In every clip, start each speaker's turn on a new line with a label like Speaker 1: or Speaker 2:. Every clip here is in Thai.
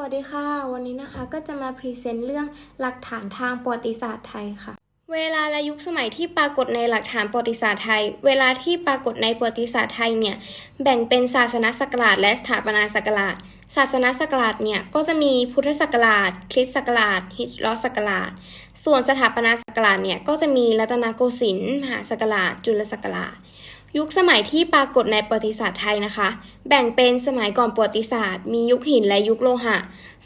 Speaker 1: วัสดีค่ะ วันนี้นะคะก็จะมาพรีเซนต์เรื่องหลักฐานทางประวัติศาสตร์ไทยค่ะ เวลาและยุคสมัยที่ปรากฏในหลักฐานประวัติศาสตร์ไทย เวลาที่ปรากฏในประวัติศาสตร์ไทยเนี่ยแบ่งเป็นศาสนศักราชและสถาปนาศักราช ศาสนศักราชเนี่ยก็จะมีพุทธศักราช คริสต์ศักราชฮิจรัสศักราช ส่วนสถาปนาศักราชเนี่ยก็จะมีรัตนโกสินทร์มหาศักราช จุลศักราช ยุคสมัยที่ปรากฏในประวัติศาสตร์ไทยนะคะ แบ่งเป็นสมัยก่อนประวัติศาสตร์ มียุคหินและยุคโลหะ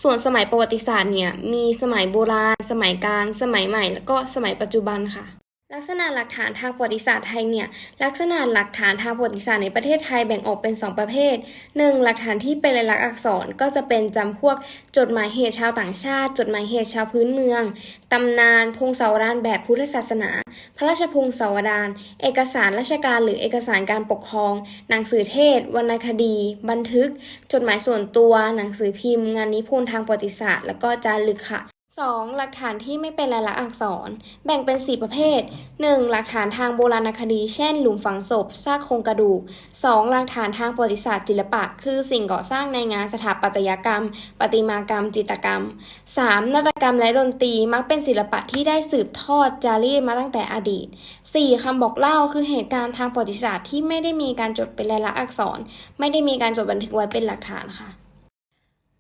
Speaker 1: ส่วนสมัยประวัติศาสตร์เนี่ยมีสมัยโบราณ สมัยกลาง สมัยใหม่ แล้วก็สมัยปัจจุบันค่ะ ลักษณะหลักฐานทางประวัติศาสตร์ไทยเนี่ยลักษณะหลักฐานทางประวัติศาสตร์ในประเทศไทยแบ่งออกเป็น 2 ประเภท 1. หลักฐานที่เป็นลายลักษณ์อักษรก็จะเป็นจำพวกจดหมายเหตุชาวต่างชาติ จดหมายเหตุชาวพื้นเมืองตำนาน พงศาวดารแบบพุทธศาสนา พระราชพงศาวดารเอกสารราชการหรือเอกสารการปกครอง หนังสือเทศ วรรณคดี บันทึก จดหมายส่วนตัว หนังสือพิมพ์ งานนิพนธ์ทางประวัติศาสตร์ แล้วก็จารึกค่ะ 2. หลักฐานที่ไม่เป็นลายลักษณ์อักษร แบ่งเป็น 4 ประเภท 1. หลักฐานทางโบราณคดี เช่น หลุมฝังศพ ซากโครงกระดูก 2. หลักฐานทางประวัติศาสตร์ศิลปะ คือสิ่งก่อสร้างในงานสถาปัตยกรรม ประติมากรรม จิตรกรรม 3. นาฏกรรมและดนตรีมักเป็นศิลปะที่ได้สืบทอดจารีตมาตั้งแต่อดีต 4. คำบอกเล่าคือเหตุการณ์ทางประวัติศาสตร์ที่ไม่ได้มีการจดเป็นลายลักษณ์อักษร ไม่ได้มีการจดบันทึกไว้เป็นหลักฐานค่ะ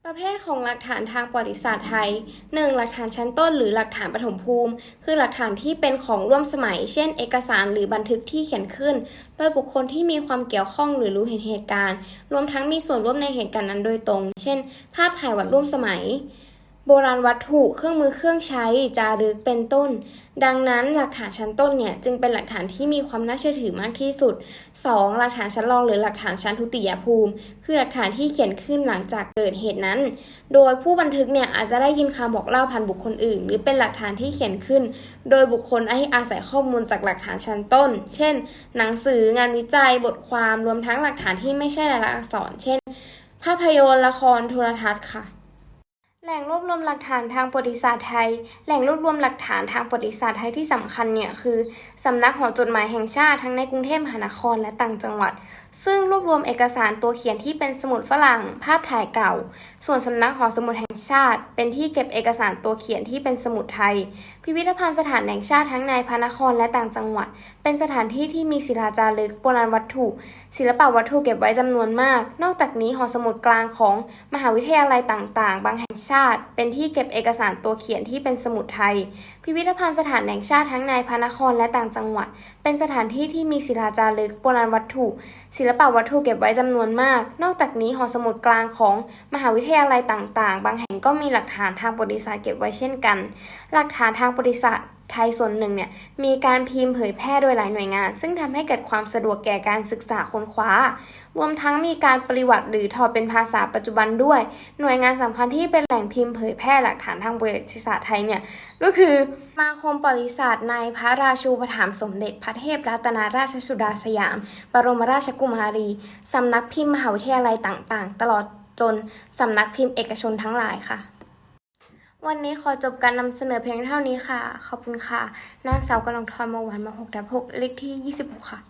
Speaker 1: ประเภทของหลักฐานทางประวัติศาสตร์ไทย 1. หลักฐานชั้นต้นหรือหลักฐานปฐมภูมิ คือหลักฐานที่เป็นของร่วมสมัย เช่น เอกสารหรือบันทึกที่เขียนขึ้น โดยบุคคลที่มีความเกี่ยวข้องหรือรู้เห็นเหตุการณ์ รวมทั้งมีส่วนร่วมในเหตุการณ์นั้นโดยตรง เช่น ภาพถ่ายวัดร่วมสมัย โบราณวัตถุเครื่องมือเครื่องใช้จารึกเป็นต้น ดังนั้นหลักฐานชั้นต้นเนี่ยจึงเป็นหลักฐานที่มีความน่าเชื่อถือมากที่สุด 2. หลักฐานชั้นรองหรือหลักฐานชั้นทุติยภูมิ คือหลักฐานที่เขียนขึ้นหลังจากเกิดเหตุนั้น โดยผู้บันทึกเนี่ยอาจจะได้ยินคำบอกเล่าผ่านบุคคลอื่น หรือเป็นหลักฐานที่เขียนขึ้น โดยบุคคลให้อาศัยข้อมูลจากหลักฐานชั้นต้น เช่น หนังสืองานวิจัยบทความรวมทั้งหลักฐานที่ไม่ใช่ลายลักษณ์อักษร เช่น ภาพยนตร์ละครโทรทัศน์ค่ะ แหล่งรวบรวมหลักฐานทางประวัติศาสตร์ไทย แหล่งรวบรวมหลักฐานทางประวัติศาสตร์ไทยที่สำคัญเนี่ยคือสำนักหอจดหมายแห่งชาติทั้งในกรุงเทพมหานครและต่างจังหวัดซึ่งรวบรวมเอกสารตัวเขียนที่เป็นสมุดฝรั่ง ภาพถ่ายเก่า ส่วนสำนักหอสมุดแห่งชาติ เป็นที่เก็บเอกสารตัวเขียนที่เป็นสมุดไทย พิพิธภัณฑ์สถานแห่งชาติทั้งในพระนครและต่างจังหวัด เป็นสถานที่ที่มีศิลาจารึกโบราณวัตถุ ศิลปวัตถุเก็บไว้จำนวนมาก นอกจากนี้หอสมุดกลางของมหาวิทยาลัยต่าง ๆ บางแห่งชาติ เป็นที่เก็บเอกสารตัวเขียนที่เป็นสมุดไทย พิพิธภัณฑ์สถานแห่งชาติทั้งในพระนครและต่างจังหวัด เป็นสถานที่ที่มีศิลาจารึกโบราณวัตถุศิลลปวัตถุเก็บไว้จำนวนมาก นอกจากนี้หอสมุดกลางของมหาวิทยาลัยต่างๆ บางแห่งก็มีหลักฐานทางประวัติศาสตร์เก็บไว้เช่นกัน หลักฐานทางประวัติศาสตร์ ไทยส่วนหนึ่งเนี่ยมีการพิมพ์เผยแพร่โดยหลายหน่วยงาน ซึ่งทำให้เกิดความสะดวกแก่การศึกษาค้นคว้า รวมทั้งมีการปริวัติหรือถอเป็นภาษาปัจจุบันด้วย หน่วยงานสำคัญที่เป็นแหล่งพิมพ์เผยแพร่หลักฐานทางประวัติศาสตร์ไทยเนี่ยก็คือมาคมปริศาสตร์ในพระราชูปถัมภ์สมเด็จพระเทพรัตนราชสุดาสยาม บรมราชกุมารีสำนักพิมพ์มหาวิทยาลัยต่างๆ ตลอดจนสำนักพิมพ์เอกชนทั้งหลายค่ะ วันนี้ขอจบการนำเสนอเพียงเท่านี้ค่ะ ขอบคุณค่ะ นางสาวกำลังทอยมาหวานมาหกดับหกเลขที่26ค่ะ